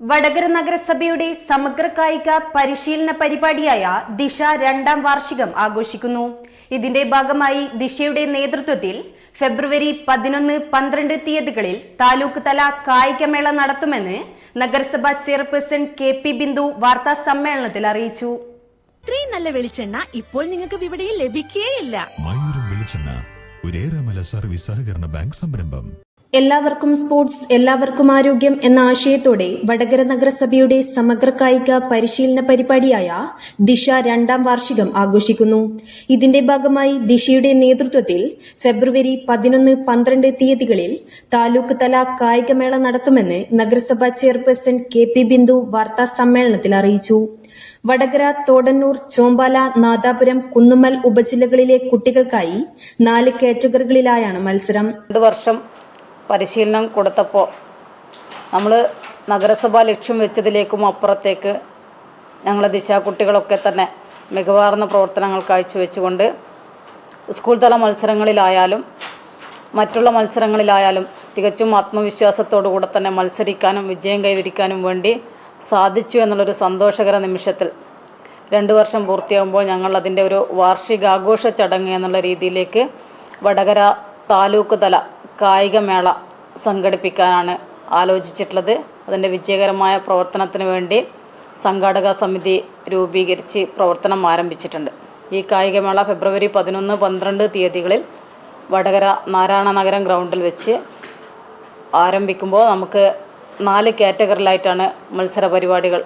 വടകര നഗരസഭയുടെ സമഗ്ര കായിക പരിശീലന പരിപാടിയായ ദിശ രണ്ടാം വാർഷികം ആഘോഷിക്കുന്നു. ഇതിന്റെ ഭാഗമായി ദിശയുടെ നേതൃത്വത്തിൽ ഫെബ്രുവരി പതിനൊന്ന് പന്ത്രണ്ട് തീയതികളിൽ താലൂക്ക് തല കായികമേള നടത്തുമെന്ന് നഗരസഭാ ചെയർപേഴ്സൺ കെ പി ബിന്ദു വാർത്താ സമ്മേളനത്തിൽ അറിയിച്ചു. ഇത്രയും നല്ല വെളിച്ചെണ്ണ ഇപ്പോൾ നിങ്ങൾക്ക് വിപണിയിൽ ലഭിക്കുകയില്ല മയൂരം വെളിച്ചെണ്ണ ഒരേറെമല സർവീസ് സഹകരണ ബാങ്ക് സംരംഭം. എല്ലാവർക്കും സ്പോർട്സ് എല്ലാവർക്കും ആരോഗ്യം എന്ന ആശയത്തോടെ വടകര നഗരസഭയുടെ സമഗ്ര കായിക പരിശീലന പരിപാടിയായ ദിശ രണ്ടാം വാർഷികം ആഘോഷിക്കുന്നു. ഇതിന്റെ ഭാഗമായി ദിശയുടെ നേതൃത്വത്തിൽ ഫെബ്രുവരി പതിനൊന്ന് പന്ത്രണ്ട് തീയതികളിൽ താലൂക്ക് തല കായികമേള നടത്തുമെന്ന് നഗരസഭാ ചെയർപേഴ്സൺ കെ പി ബിന്ദു വാർത്താ സമ്മേളനത്തിൽ അറിയിച്ചു. വടകര തോടന്നൂർ ചോമ്പാല നാദാപുരം കുന്നുമ്മൽ ഉപജില്ലകളിലെ കുട്ടികൾക്കായി നാല് കാറ്റഗറികളിലായാണ് മത്സരം. വർഷം പരിശീലനം കൊടുത്തപ്പോൾ നമ്മൾ നഗരസഭ ലക്ഷ്യം വെച്ചതിലേക്കും അപ്പുറത്തേക്ക് ഞങ്ങളെ ദിശാകുട്ടികളൊക്കെ തന്നെ മികവാർന്ന പ്രവർത്തനങ്ങൾ കാഴ്ചവെച്ചുകൊണ്ട് സ്കൂൾ തല മത്സരങ്ങളിലായാലും മറ്റുള്ള മത്സരങ്ങളിലായാലും തികച്ചും ആത്മവിശ്വാസത്തോടു കൂടെ തന്നെ മത്സരിക്കാനും വിജയം കൈവരിക്കാനും വേണ്ടി സാധിച്ചു എന്നുള്ളൊരു സന്തോഷകര നിമിഷത്തിൽ രണ്ട് വർഷം പൂർത്തിയാകുമ്പോൾ ഞങ്ങൾ അതിന്റെ ഒരു വാർഷികാഘോഷ ചടങ്ങ് എന്നുള്ള രീതിയിലേക്ക് വടകര താലൂക്ക് തല കായികമേള സംഘടിപ്പിക്കാനാണ് ആലോചിച്ചിട്ടുള്ളത്. അതിന്റെ വിജയകരമായ പ്രവർത്തനത്തിന് വേണ്ടി സംഘാടക സമിതി രൂപീകരിച്ച് പ്രവർത്തനം ആരംഭിച്ചിട്ടുണ്ട്. ഈ കായികമേള ഫെബ്രുവരി പതിനൊന്ന് പന്ത്രണ്ട് തീയതികളിൽ വടകര നാരായണ നഗരം ഗ്രൗണ്ടിൽ വെച്ച് ആരംഭിക്കുമ്പോൾ നമുക്ക് നാല് കാറ്റഗറിയിലായിട്ടാണ് മത്സര പരിപാടികൾ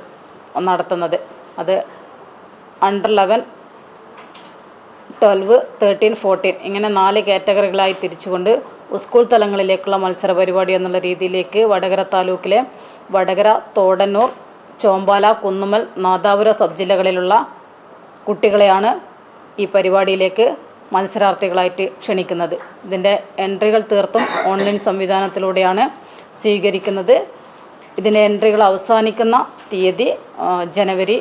നടത്തുന്നത്. അത് under eleven twelve thirteen fourteen ഇങ്ങനെ നാല് കാറ്റഗറികളായി തിരിച്ചുകൊണ്ട് സ്കൂൾ തലങ്ങളിലേക്കുള്ള മത്സര പരിപാടി എന്നുള്ള രീതിയിലേക്ക് വടകര താലൂക്കിലെ വടകര തോടന്നൂർ ചോമ്പാല കുന്നുമൽ നാദാപുര സബ് ജില്ലകളിലുള്ള കുട്ടികളെയാണ് ഈ പരിപാടിയിലേക്ക് മത്സരാർത്ഥികളായിട്ട് ക്ഷണിക്കുന്നത്. ഇതിന്റെ എൻട്രികൾ തീർത്തും ഓൺലൈൻ സംവിധാനത്തിലൂടെയാണ് സ്വീകരിക്കുന്നത്. ഇതിന്റെ എൻട്രികൾ അവസാനിക്കുന്ന തീയതി ജനുവരി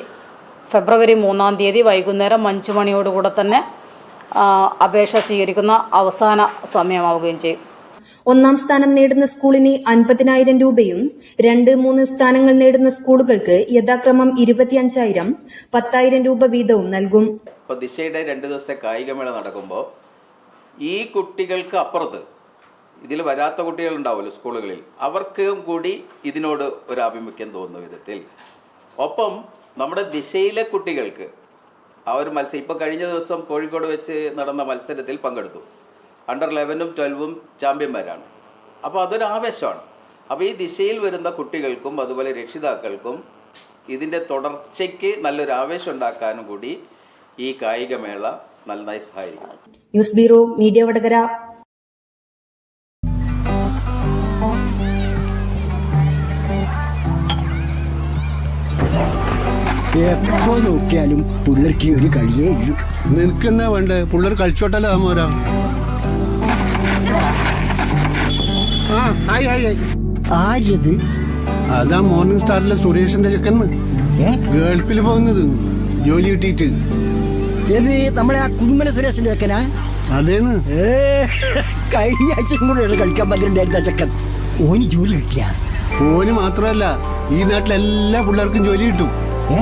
ഫെബ്രുവരി മൂന്നാം തീയതി വൈകുന്നേരം അഞ്ചു മണിയോടുകൂടെ തന്നെ അപേക്ഷ സ്വീകരിക്കുന്ന അവസാന സമയമാവുകയും ചെയ്യും. ഒന്നാം സ്ഥാനം നേടുന്ന സ്കൂളിന് അൻപതിനായിരം രൂപയും രണ്ട് മൂന്ന് സ്ഥാനങ്ങൾ നേടുന്ന സ്കൂളുകൾക്ക് യഥാക്രമം ഇരുപത്തിയഞ്ചായിരം പത്തായിരം രൂപ വീതവും നൽകും. ദിശയുടെ രണ്ട് ദിവസത്തെ കായികമേള നടക്കുമ്പോൾ ഈ കുട്ടികൾക്ക് അപ്പുറത്ത് ഇതിൽ വരാത്ത കുട്ടികൾ ഉണ്ടാവുമല്ലോ സ്കൂളുകളിൽ. അവർക്കും കൂടി ഇതിനോട് ഒരു ആഭിമുഖ്യം തോന്നുന്ന വിധത്തിൽ. ഒപ്പം നമ്മുടെ ദിശയിലെ കുട്ടികൾക്ക് ആ ഒരു മത്സരം ഇപ്പോൾ കഴിഞ്ഞ ദിവസം കോഴിക്കോട് വെച്ച് നടന്ന മത്സരത്തിൽ പങ്കെടുത്തു. അണ്ടർ ലെവനും ട്വൽവും ചാമ്പ്യന്മാരാണ്. അപ്പോൾ അതൊരു ആവേശമാണ്. അപ്പോൾ ഈ ദിശയിൽ വരുന്ന കുട്ടികൾക്കും അതുപോലെ രക്ഷിതാക്കൾക്കും ഇതിന്റെ തുടർച്ചയ്ക്ക് നല്ലൊരു ആവേശം ഉണ്ടാക്കാനും കൂടി ഈ കായികമേള നന്നായി സഹായിക്കും. News bureau media Vadakara. എപ്പോ നോക്കിയാലും പുള്ളർക്ക് ഒരു കളിയേ ഉള്ളൂ നിനക്കെന്നാ വേണ്ടേ? പുള്ളർ കളിച്ചോട്ടല്ലോ താമോരാ ആ ആയി ആയി ആരത് അതാ മോർണിംഗ് സ്റ്റാറിലെ സുരേഷിന്റെ ചെക്കന്ന് ഏ? ഗൾഫിൽ പോകുന്നത്. ജോലി കിട്ടിയിട്ട്. ഏത് നമ്മളെ ആ കുന്നുമല സുരേഷിന്റെ ചെക്കനാ? അതേന്ന്. ഏ കഴിഞ്ഞ ആഴ്ച കൂടെ കളിക്കാൻ പറ്റുന്നുണ്ടായിരുന്ന ചെക്കൻ. ഓന് ജോലി കിട്ടിയ? ഓന് മാത്രമല്ല ഈ നാട്ടിലെല്ലാ പിള്ളേർക്കും ജോലി കിട്ടും. ഏ?